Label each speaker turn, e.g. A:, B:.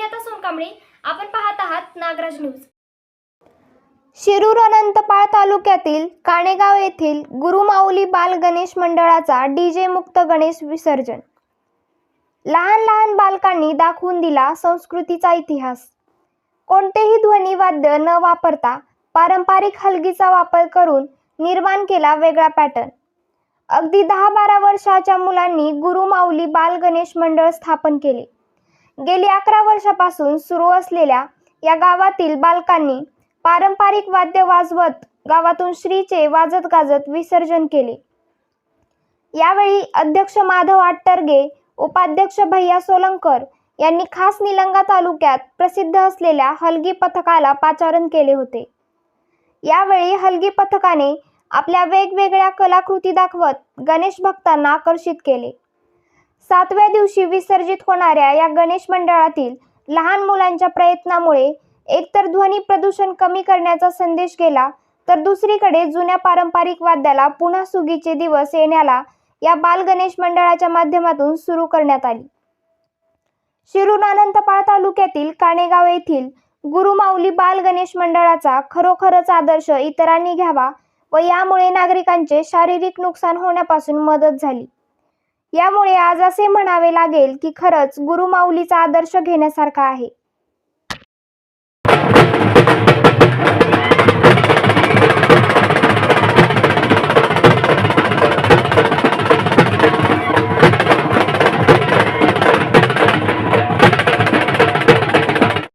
A: आपण पाहत आहात नागराज न्यूज. शिरूर अनंतपाळ तालुक्यातील काणेगाव येथील गुरुमाऊली बाल गणेश मंडळाचा डीजे मुक्त गणेश विसर्जन. लहान लहान बालकांनी दाखवून दिला संस्कृतीचा इतिहास. कोणतेही ध्वनीवाद्य न वापरता पारंपरिक हलगीचा वापर करून निर्माण केला वेगळा पॅटर्न. अगदी दहा बारा वर्षाच्या मुलांनी गुरुमाऊली बाल गणेश मंडळ स्थापन केले. गेली अकरा वर्षापासून सुरू असलेल्या या गावातील बालकांनी पारंपरिक वाद्य वाजवत गावातून श्रीचे वाजत गाजत विसर्जन केले. यावेळी अध्यक्ष माधव आट्टरगे उपाध्यक्ष भैया सोलंकर यांनी खास निलंगा तालुक्यात प्रसिद्ध असलेल्या हलगी पथकाला पाचारण केले होते. यावेळी हलगी पथकाने आपल्या वेगवेगळ्या कलाकृती दाखवत गणेश भक्तांना आकर्षित केले. सातव्या दिवशी विसर्जित होणाऱ्या या गणेश मंडळातील लहान मुलांच्या प्रयत्नामुळे एकतर ध्वनी प्रदूषण कमी करण्याचा संदेश गेला तर दुसरीकडे जुन्या पारंपरिक वाद्याला पुन्हा सुगीचे दिवस येण्याला या बाल गणेश मंडळाच्या माध्यमातून सुरू करण्यात आली. शिरूर अनंतपाळ तालुक्यातील काणेगाव येथील गुरुमाऊली बाल गणेश मंडळाचा खरोखरच आदर्श इतरांनी घ्यावा व यामुळे नागरिकांचे शारीरिक नुकसान होण्यापासून मदत झाली. यामुळे आज असे म्हणावे लागेल की खरंच गुरुमाऊलीचा आदर्श घेण्यासारखा आहे.